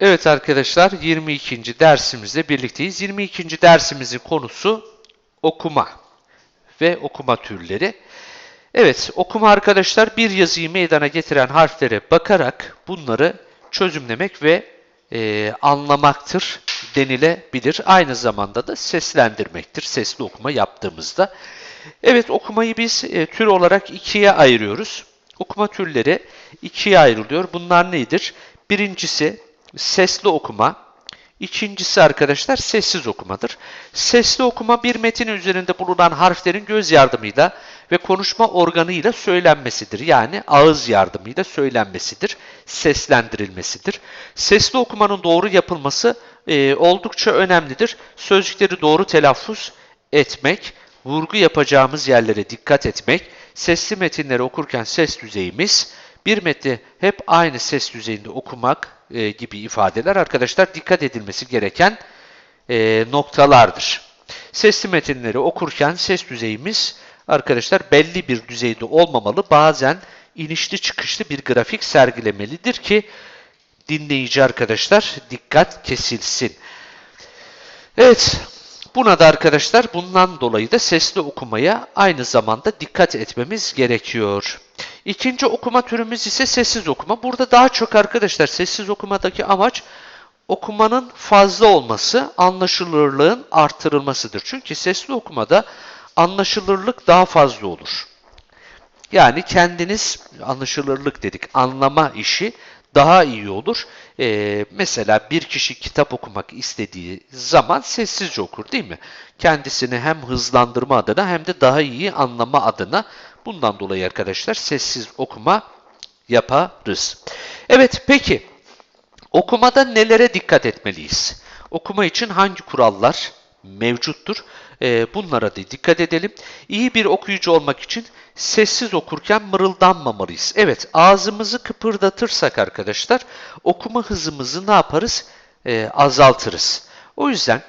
Evet arkadaşlar 22. dersimizde birlikteyiz. 22. dersimizin konusu okuma ve okuma türleri. Evet okuma arkadaşlar bir yazıyı meydana getiren harflere bakarak bunları çözümlemek ve e, anlamaktır denilebilir. Aynı zamanda da seslendirmektir sesli okuma yaptığımızda. Evet okumayı biz e, tür olarak ikiye ayırıyoruz. Okuma türleri ikiye ayrılıyor. Bunlar nedir? Birincisi sesli okuma. İkincisi arkadaşlar sessiz okumadır. Sesli okuma bir metin üzerinde bulunan harflerin göz yardımıyla ve konuşma organıyla söylenmesidir. Yani ağız yardımıyla söylenmesidir, seslendirilmesidir. Sesli okumanın doğru yapılması e, oldukça önemlidir. Sözcükleri doğru telaffuz etmek, vurgu yapacağımız yerlere dikkat etmek, sesli metinleri okurken ses düzeyimiz, bir metni hep aynı ses düzeyinde okumak e, gibi ifadeler arkadaşlar dikkat edilmesi gereken e, noktalardır. Sesli metinleri okurken ses düzeyimiz arkadaşlar belli bir düzeyde olmamalı. Bazen inişli çıkışlı bir grafik sergilemelidir ki dinleyici arkadaşlar dikkat kesilsin. Evet, buna da arkadaşlar bundan dolayı da sesli okumaya aynı zamanda dikkat etmemiz gerekiyor. İkinci okuma türümüz ise sessiz okuma. Burada daha çok arkadaşlar sessiz okumadaki amaç okumanın fazla olması, anlaşılırlığın artırılmasıdır. Çünkü sesli okumada anlaşılırlık daha fazla olur. Yani kendiniz anlaşılırlık dedik, anlama işi daha iyi olur. Ee, mesela bir kişi kitap okumak istediği zaman sessizce okur değil mi? Kendisini hem hızlandırma adına hem de daha iyi anlama adına bundan dolayı arkadaşlar sessiz okuma yaparız. Evet peki okumada nelere dikkat etmeliyiz? Okuma için hangi kurallar mevcuttur? Ee, bunlara da dikkat edelim. İyi bir okuyucu olmak için sessiz okurken mırıldanmamalıyız. Evet, ağzımızı kıpırdatırsak arkadaşlar, okuma hızımızı ne yaparız? Ee, azaltırız. O yüzden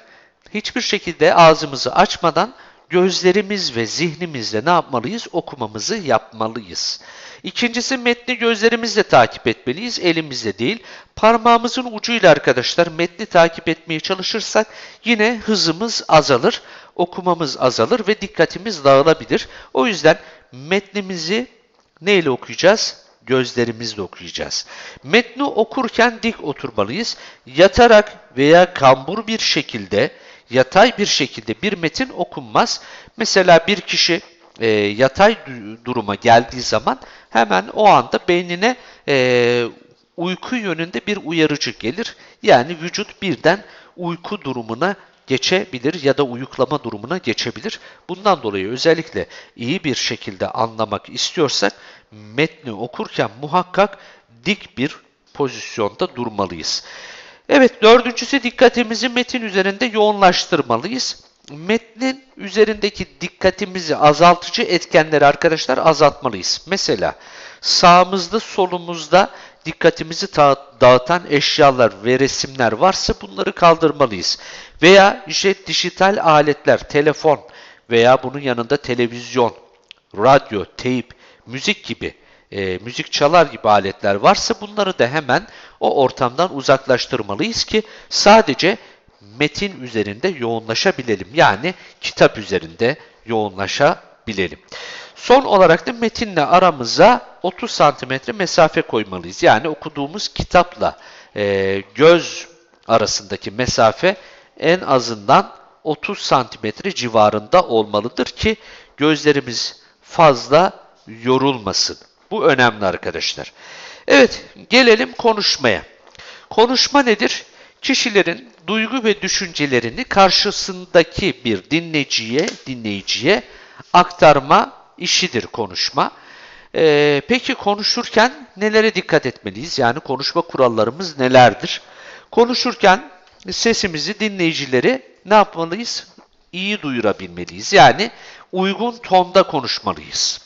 hiçbir şekilde ağzımızı açmadan gözlerimiz ve zihnimizle ne yapmalıyız? Okumamızı yapmalıyız. İkincisi metni gözlerimizle takip etmeliyiz, elimizle değil. Parmağımızın ucuyla arkadaşlar metni takip etmeye çalışırsak yine hızımız azalır, okumamız azalır ve dikkatimiz dağılabilir. O yüzden metnimizi neyle okuyacağız? Gözlerimizle okuyacağız. Metni okurken dik oturmalıyız. Yatarak veya kambur bir şekilde, yatay bir şekilde bir metin okunmaz. Mesela bir kişi e, yatay duruma geldiği zaman hemen o anda beynine e, uyku yönünde bir uyarıcı gelir. Yani vücut birden uyku durumuna geçebilir ya da uyuklama durumuna geçebilir. Bundan dolayı özellikle iyi bir şekilde anlamak istiyorsak metni okurken muhakkak dik bir pozisyonda durmalıyız. Evet dördüncüsü dikkatimizi metin üzerinde yoğunlaştırmalıyız. Metnin üzerindeki dikkatimizi azaltıcı etkenleri arkadaşlar azaltmalıyız. Mesela sağımızda solumuzda dikkatimizi dağıtan eşyalar ve resimler varsa bunları kaldırmalıyız. Veya işte dijital aletler, telefon veya bunun yanında televizyon, radyo, teyp, müzik gibi, e, müzik çalar gibi aletler varsa bunları da hemen o ortamdan uzaklaştırmalıyız ki sadece metin üzerinde yoğunlaşabilelim. Yani kitap üzerinde yoğunlaşabilelim. Son olarak da metinle aramıza 30 santimetre mesafe koymalıyız. Yani okuduğumuz kitapla e, göz arasındaki mesafe en azından 30 santimetre civarında olmalıdır ki gözlerimiz fazla yorulmasın. Bu önemli arkadaşlar. Evet, gelelim konuşmaya. Konuşma nedir? Kişilerin duygu ve düşüncelerini karşısındaki bir dinleyiciye, dinleyiciye aktarma işidir konuşma. Ee, peki konuşurken nelere dikkat etmeliyiz? Yani konuşma kurallarımız nelerdir? Konuşurken sesimizi dinleyicileri ne yapmalıyız? İyi duyurabilmeliyiz. Yani uygun tonda konuşmalıyız.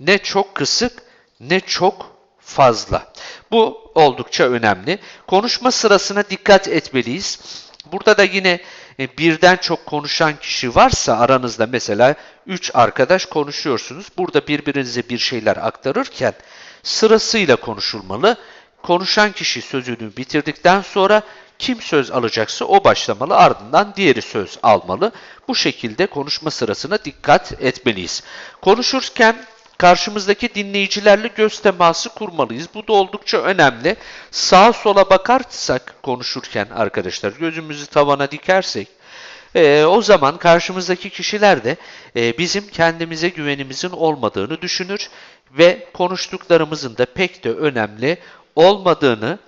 Ne çok kısık ne çok fazla. Bu oldukça önemli. Konuşma sırasına dikkat etmeliyiz. Burada da yine e, birden çok konuşan kişi varsa aranızda mesela 3 arkadaş konuşuyorsunuz. Burada birbirinize bir şeyler aktarırken sırasıyla konuşulmalı. konuşan kişi sözünü bitirdikten sonra kim söz alacaksa o başlamalı ardından diğeri söz almalı. Bu şekilde konuşma sırasına dikkat etmeliyiz. Konuşurken karşımızdaki dinleyicilerle göz teması kurmalıyız. Bu da oldukça önemli. Sağa sola bakarsak konuşurken arkadaşlar gözümüzü tavana dikersek e, o zaman karşımızdaki kişiler de e, bizim kendimize güvenimizin olmadığını düşünür ve konuştuklarımızın da pek de önemli olmadığını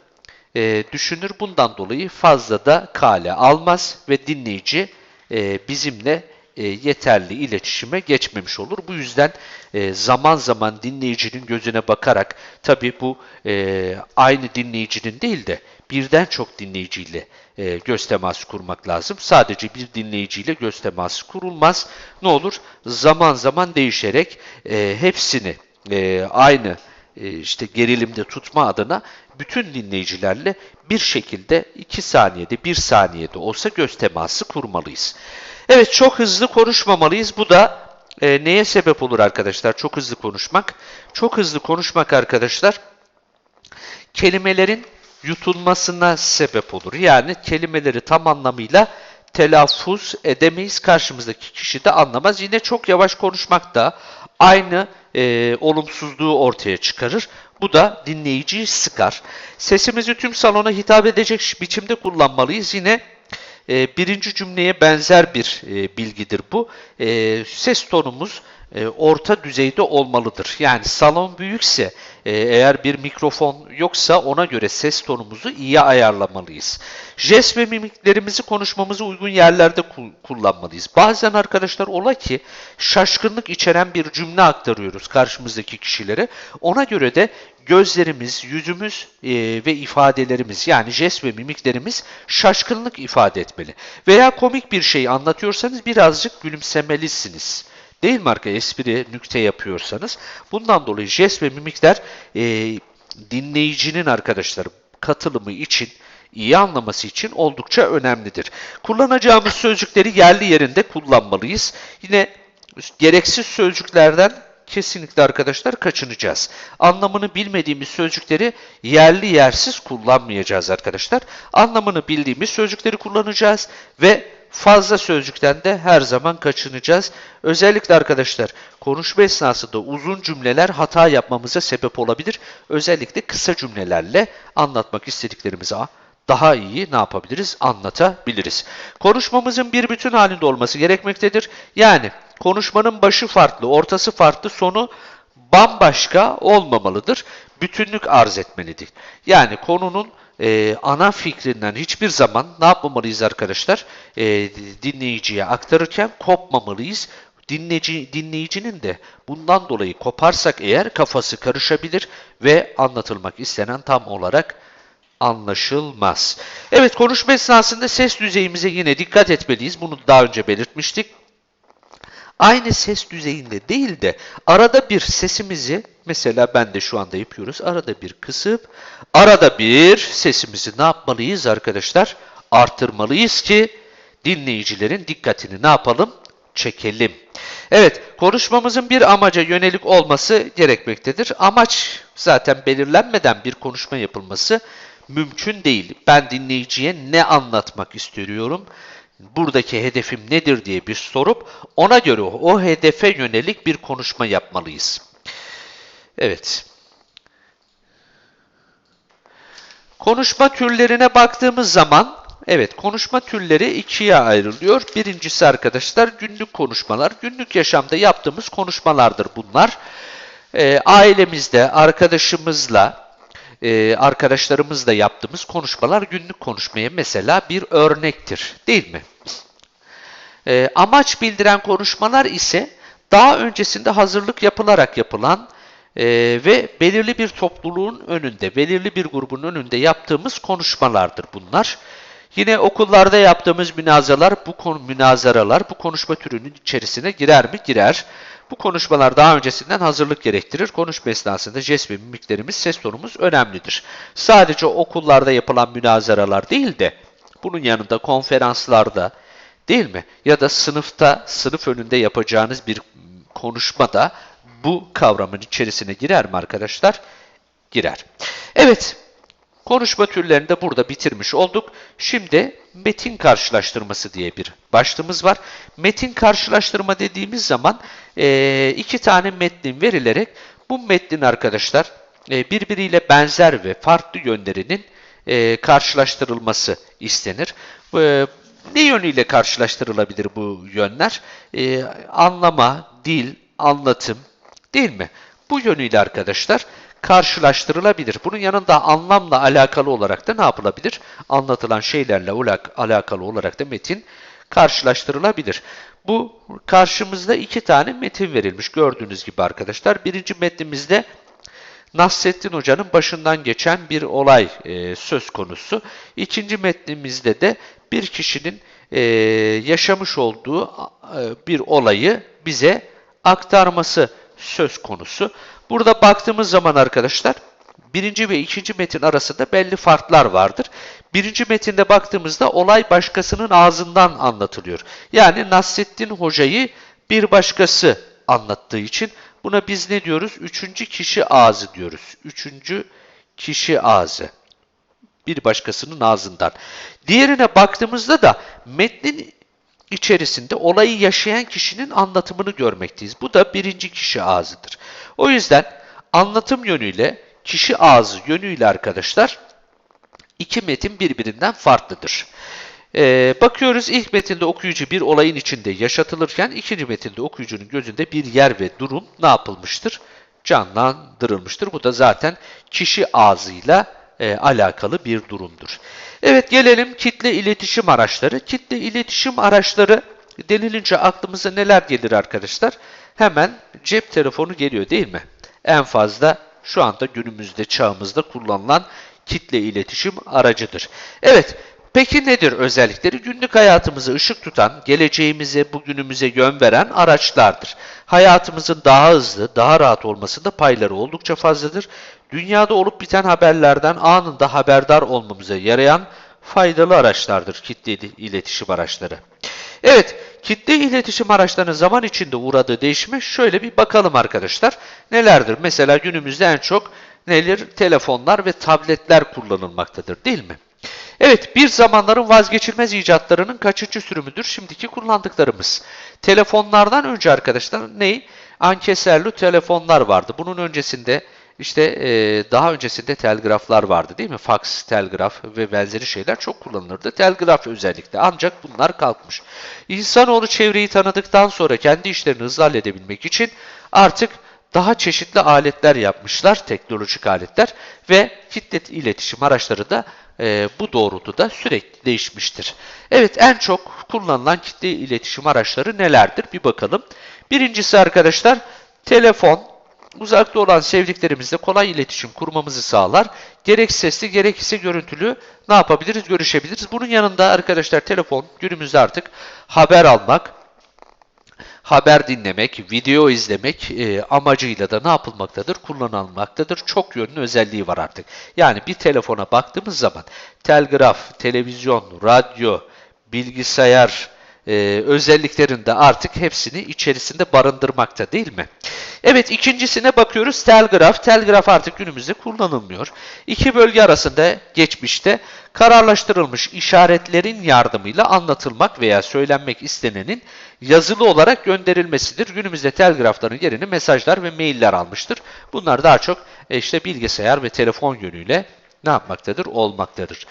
e, düşünür. Bundan dolayı fazla da kale almaz ve dinleyici e, bizimle e, yeterli iletişime geçmemiş olur. Bu yüzden e, zaman zaman dinleyicinin gözüne bakarak, tabi bu e, aynı dinleyicinin değil de birden çok dinleyiciyle e, göz teması kurmak lazım. Sadece bir dinleyiciyle göz teması kurulmaz. Ne olur? Zaman zaman değişerek e, hepsini e, aynı e, işte gerilimde tutma adına bütün dinleyicilerle bir şekilde 2 saniyede 1 saniyede olsa göz teması kurmalıyız. Evet çok hızlı konuşmamalıyız. Bu da e, neye sebep olur arkadaşlar? Çok hızlı konuşmak. Çok hızlı konuşmak arkadaşlar kelimelerin yutulmasına sebep olur. Yani kelimeleri tam anlamıyla telaffuz edemeyiz. Karşımızdaki kişi de anlamaz. Yine çok yavaş konuşmak da aynı e, olumsuzluğu ortaya çıkarır. Bu da dinleyiciyi sıkar. Sesimizi tüm salona hitap edecek biçimde kullanmalıyız. Yine e, birinci cümleye benzer bir e, bilgidir bu. E, ses tonumuz e, orta düzeyde olmalıdır. Yani salon büyükse e, eğer bir mikrofon yoksa ona göre ses tonumuzu iyi ayarlamalıyız. Jest ve mimiklerimizi konuşmamızı uygun yerlerde kullanmalıyız. Bazen arkadaşlar ola ki şaşkınlık içeren bir cümle aktarıyoruz karşımızdaki kişilere. Ona göre de gözlerimiz, yüzümüz e, ve ifadelerimiz yani jest ve mimiklerimiz şaşkınlık ifade etmeli. Veya komik bir şey anlatıyorsanız birazcık gülümsemelisiniz. Değil mi arkadaşlar? Espri, nükte yapıyorsanız. Bundan dolayı jest ve mimikler e, dinleyicinin arkadaşlar katılımı için iyi anlaması için oldukça önemlidir. Kullanacağımız sözcükleri yerli yerinde kullanmalıyız. Yine gereksiz sözcüklerden kesinlikle arkadaşlar kaçınacağız. Anlamını bilmediğimiz sözcükleri yerli yersiz kullanmayacağız arkadaşlar. Anlamını bildiğimiz sözcükleri kullanacağız ve fazla sözcükten de her zaman kaçınacağız. Özellikle arkadaşlar konuşma esnasında uzun cümleler hata yapmamıza sebep olabilir. Özellikle kısa cümlelerle anlatmak istediklerimizi daha iyi ne yapabiliriz? Anlatabiliriz. Konuşmamızın bir bütün halinde olması gerekmektedir. Yani konuşmanın başı farklı, ortası farklı, sonu bambaşka olmamalıdır. Bütünlük arz etmelidir. Yani konunun e, ana fikrinden hiçbir zaman ne yapmamalıyız arkadaşlar? E, dinleyiciye aktarırken kopmamalıyız. Dinleyici, dinleyicinin de bundan dolayı koparsak eğer kafası karışabilir ve anlatılmak istenen tam olarak anlaşılmaz. Evet konuşma esnasında ses düzeyimize yine dikkat etmeliyiz. Bunu daha önce belirtmiştik. Aynı ses düzeyinde değil de arada bir sesimizi mesela ben de şu anda yapıyoruz. Arada bir kısıp arada bir sesimizi ne yapmalıyız arkadaşlar? Artırmalıyız ki dinleyicilerin dikkatini ne yapalım? Çekelim. Evet, konuşmamızın bir amaca yönelik olması gerekmektedir. Amaç zaten belirlenmeden bir konuşma yapılması mümkün değil. Ben dinleyiciye ne anlatmak istiyorum? Buradaki hedefim nedir diye bir sorup ona göre o hedefe yönelik bir konuşma yapmalıyız. Evet. Konuşma türlerine baktığımız zaman evet konuşma türleri ikiye ayrılıyor. Birincisi arkadaşlar günlük konuşmalar. Günlük yaşamda yaptığımız konuşmalardır bunlar. E, ailemizde, arkadaşımızla, e, arkadaşlarımızla yaptığımız konuşmalar günlük konuşmaya mesela bir örnektir değil mi? E, amaç bildiren konuşmalar ise daha öncesinde hazırlık yapılarak yapılan e, ve belirli bir topluluğun önünde, belirli bir grubun önünde yaptığımız konuşmalardır bunlar. Yine okullarda yaptığımız münazaralar, bu konu münazaralar bu konuşma türünün içerisine girer mi? Girer. Bu konuşmalar daha öncesinden hazırlık gerektirir. Konuşma esnasında jest ve mimiklerimiz, ses tonumuz önemlidir. Sadece okullarda yapılan münazaralar değil de bunun yanında konferanslarda değil mi? Ya da sınıfta, sınıf önünde yapacağınız bir konuşmada bu kavramın içerisine girer mi arkadaşlar? Girer. Evet, Konuşma türlerini de burada bitirmiş olduk. Şimdi metin karşılaştırması diye bir başlığımız var. Metin karşılaştırma dediğimiz zaman e, iki tane metnin verilerek bu metnin arkadaşlar e, birbiriyle benzer ve farklı yönlerinin e, karşılaştırılması istenir. E, ne yönüyle karşılaştırılabilir bu yönler? Anlama, dil, anlatım değil mi? Bu yönüyle arkadaşlar karşılaştırılabilir. Bunun yanında anlamla alakalı olarak da ne yapılabilir? Anlatılan şeylerle alakalı olarak da metin karşılaştırılabilir. Bu karşımızda iki tane metin verilmiş gördüğünüz gibi arkadaşlar. Birinci metnimizde Nasrettin Hoca'nın başından geçen bir olay e, söz konusu. İkinci metnimizde de bir kişinin e, yaşamış olduğu e, bir olayı bize aktarması söz konusu. Burada baktığımız zaman arkadaşlar birinci ve ikinci metin arasında belli farklar vardır. Birinci metinde baktığımızda olay başkasının ağzından anlatılıyor. Yani Nasrettin Hoca'yı bir başkası anlattığı için buna biz ne diyoruz? Üçüncü kişi ağzı diyoruz. Üçüncü kişi ağzı. Bir başkasının ağzından. Diğerine baktığımızda da metnin içerisinde olayı yaşayan kişinin anlatımını görmekteyiz. Bu da birinci kişi ağzıdır. O yüzden anlatım yönüyle, kişi ağzı yönüyle arkadaşlar iki metin birbirinden farklıdır. Ee, bakıyoruz ilk metinde okuyucu bir olayın içinde yaşatılırken ikinci metinde okuyucunun gözünde bir yer ve durum ne yapılmıştır? Canlandırılmıştır. Bu da zaten kişi ağzıyla e, alakalı bir durumdur. Evet gelelim kitle iletişim araçları. Kitle iletişim araçları denilince aklımıza neler gelir arkadaşlar? Hemen cep telefonu geliyor değil mi? En fazla şu anda günümüzde çağımızda kullanılan kitle iletişim aracıdır. Evet Peki nedir özellikleri? Günlük hayatımızı ışık tutan, geleceğimize, bugünümüze yön veren araçlardır. Hayatımızın daha hızlı, daha rahat olmasında payları oldukça fazladır. Dünyada olup biten haberlerden anında haberdar olmamıza yarayan faydalı araçlardır kitle iletişim araçları. Evet, kitle iletişim araçlarının zaman içinde uğradığı değişime şöyle bir bakalım arkadaşlar. Nelerdir? Mesela günümüzde en çok neler? Telefonlar ve tabletler kullanılmaktadır değil mi? Evet, bir zamanların vazgeçilmez icatlarının kaçıncı sürümüdür şimdiki kullandıklarımız? Telefonlardan önce arkadaşlar ne? Ankeserli telefonlar vardı. Bunun öncesinde işte e, daha öncesinde telgraflar vardı değil mi? Fax, telgraf ve benzeri şeyler çok kullanılırdı. Telgraf özellikle ancak bunlar kalkmış. İnsanoğlu çevreyi tanıdıktan sonra kendi işlerini hızlı halledebilmek için artık daha çeşitli aletler yapmışlar, teknolojik aletler ve kitle iletişim araçları da e, bu doğrultuda sürekli değişmiştir. Evet en çok kullanılan kitle iletişim araçları nelerdir bir bakalım. Birincisi arkadaşlar telefon, uzakta olan sevdiklerimizle kolay iletişim kurmamızı sağlar. Gerek sesli gerek ise görüntülü ne yapabiliriz? Görüşebiliriz. Bunun yanında arkadaşlar telefon günümüzde artık haber almak, haber dinlemek, video izlemek e, amacıyla da ne yapılmaktadır? Kullanılmaktadır. Çok yönlü özelliği var artık. Yani bir telefona baktığımız zaman telgraf, televizyon, radyo, bilgisayar e, özelliklerinde artık hepsini içerisinde barındırmakta değil mi? Evet ikincisine bakıyoruz telgraf. Telgraf artık günümüzde kullanılmıyor. İki bölge arasında geçmişte kararlaştırılmış işaretlerin yardımıyla anlatılmak veya söylenmek istenenin yazılı olarak gönderilmesidir. Günümüzde telgrafların yerini mesajlar ve mailler almıştır. Bunlar daha çok e, işte bilgisayar ve telefon yönüyle ne yapmaktadır? Olmaktadır.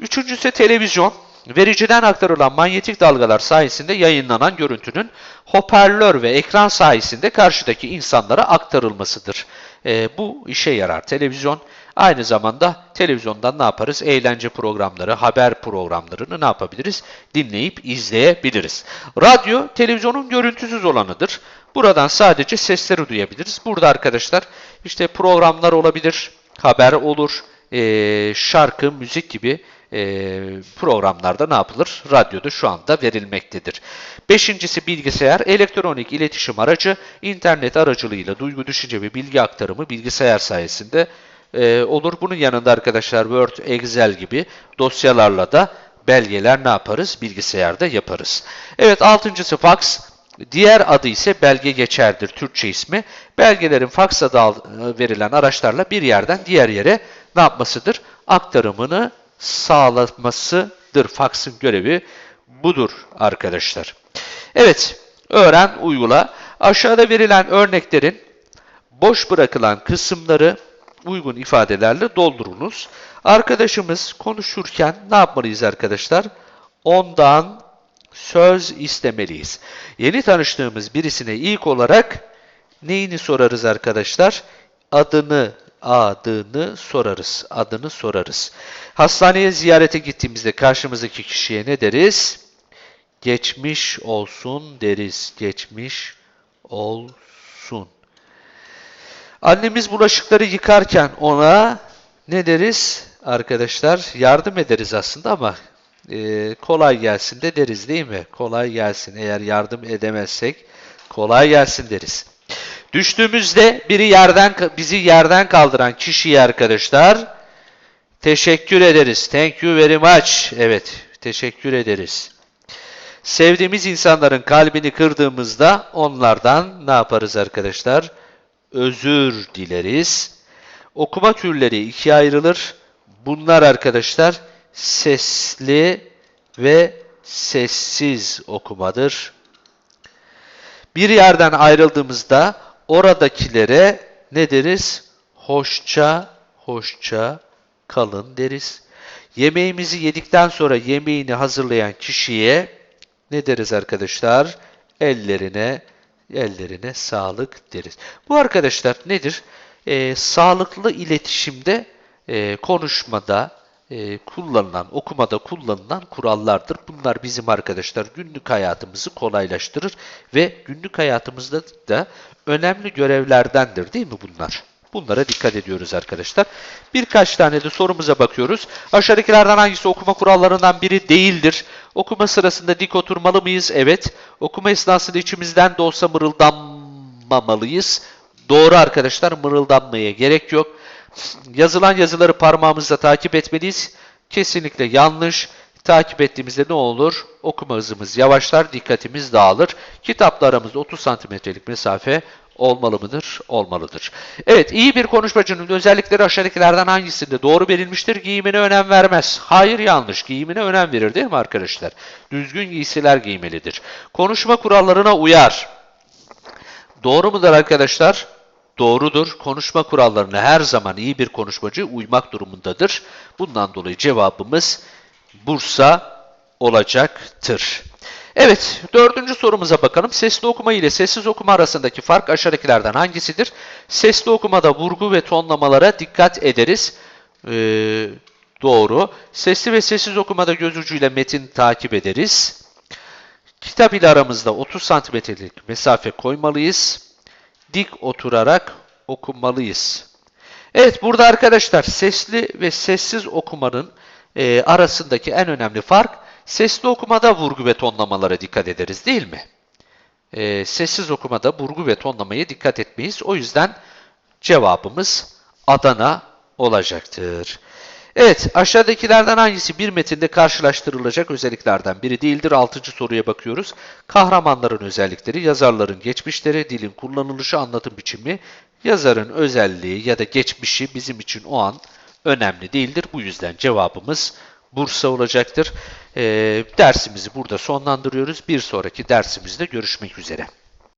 Üçüncüsü televizyon. Vericiden aktarılan manyetik dalgalar sayesinde yayınlanan görüntünün hoparlör ve ekran sayesinde karşıdaki insanlara aktarılmasıdır. E, bu işe yarar. Televizyon aynı zamanda televizyondan ne yaparız? Eğlence programları, haber programlarını ne yapabiliriz? Dinleyip izleyebiliriz. Radyo, televizyonun görüntüsüz olanıdır. Buradan sadece sesleri duyabiliriz. Burada arkadaşlar işte programlar olabilir, haber olur, e, şarkı, müzik gibi programlarda ne yapılır? Radyoda şu anda verilmektedir. Beşincisi bilgisayar, elektronik iletişim aracı, internet aracılığıyla duygu, düşünce ve bilgi aktarımı bilgisayar sayesinde e, olur. Bunun yanında arkadaşlar Word, Excel gibi dosyalarla da belgeler ne yaparız? Bilgisayarda yaparız. Evet altıncısı fax. Diğer adı ise belge geçerdir Türkçe ismi. Belgelerin fax adı verilen araçlarla bir yerden diğer yere ne yapmasıdır? aktarımını sağlamasıdır. Faksın görevi budur arkadaşlar. Evet, öğren, uygula. Aşağıda verilen örneklerin boş bırakılan kısımları uygun ifadelerle doldurunuz. Arkadaşımız konuşurken ne yapmalıyız arkadaşlar? Ondan söz istemeliyiz. Yeni tanıştığımız birisine ilk olarak neyini sorarız arkadaşlar? Adını, adını sorarız. Adını sorarız. Hastaneye ziyarete gittiğimizde karşımızdaki kişiye ne deriz? Geçmiş olsun deriz. Geçmiş olsun. Annemiz bulaşıkları yıkarken ona ne deriz? Arkadaşlar yardım ederiz aslında ama e, kolay gelsin de deriz değil mi? Kolay gelsin. Eğer yardım edemezsek kolay gelsin deriz. Düştüğümüzde biri yerden bizi yerden kaldıran kişiye arkadaşlar teşekkür ederiz. Thank you very much. Evet, teşekkür ederiz. Sevdiğimiz insanların kalbini kırdığımızda onlardan ne yaparız arkadaşlar? Özür dileriz. Okuma türleri ikiye ayrılır. Bunlar arkadaşlar sesli ve sessiz okumadır. Bir yerden ayrıldığımızda oradakilere ne deriz? Hoşça, hoşça kalın deriz. Yemeğimizi yedikten sonra yemeğini hazırlayan kişiye ne deriz arkadaşlar? Ellerine, ellerine sağlık deriz. Bu arkadaşlar nedir? Ee, sağlıklı iletişimde, e, konuşmada, e, kullanılan, okumada kullanılan kurallardır. Bunlar bizim arkadaşlar günlük hayatımızı kolaylaştırır ve günlük hayatımızda da önemli görevlerdendir değil mi bunlar? Bunlara dikkat ediyoruz arkadaşlar. Birkaç tane de sorumuza bakıyoruz. Aşağıdakilerden hangisi okuma kurallarından biri değildir? Okuma sırasında dik oturmalı mıyız? Evet. Okuma esnasında içimizden de olsa mırıldanmamalıyız. Doğru arkadaşlar mırıldanmaya gerek yok. Yazılan yazıları parmağımızla takip etmeliyiz. Kesinlikle yanlış. Takip ettiğimizde ne olur? Okuma hızımız yavaşlar, dikkatimiz dağılır. Kitapla aramızda 30 santimetrelik mesafe olmalı mıdır? Olmalıdır. Evet, iyi bir konuşmacının özellikleri aşağıdakilerden hangisinde doğru verilmiştir? Giyimine önem vermez. Hayır, yanlış. Giyimine önem verir değil mi arkadaşlar? Düzgün giysiler giymelidir. Konuşma kurallarına uyar. Doğru mudur arkadaşlar? Doğrudur. Konuşma kurallarına her zaman iyi bir konuşmacı uymak durumundadır. Bundan dolayı cevabımız Bursa olacaktır. Evet, dördüncü sorumuza bakalım. Sesli okuma ile sessiz okuma arasındaki fark aşağıdakilerden hangisidir? Sesli okumada vurgu ve tonlamalara dikkat ederiz. Ee, doğru. Sesli ve sessiz okumada göz ucuyla metin takip ederiz. Kitap ile aramızda 30 santimetrelik mesafe koymalıyız. Dik oturarak okumalıyız. Evet, burada arkadaşlar sesli ve sessiz okumanın e, arasındaki en önemli fark Sesli okumada vurgu ve tonlamalara dikkat ederiz değil mi? Ee, sessiz okumada vurgu ve tonlamaya dikkat etmeyiz. O yüzden cevabımız Adana olacaktır. Evet, aşağıdakilerden hangisi bir metinde karşılaştırılacak özelliklerden biri değildir? Altıncı soruya bakıyoruz. Kahramanların özellikleri, yazarların geçmişleri, dilin kullanılışı, anlatım biçimi, yazarın özelliği ya da geçmişi bizim için o an önemli değildir. Bu yüzden cevabımız Bursa olacaktır. E, dersimizi burada sonlandırıyoruz. Bir sonraki dersimizde görüşmek üzere.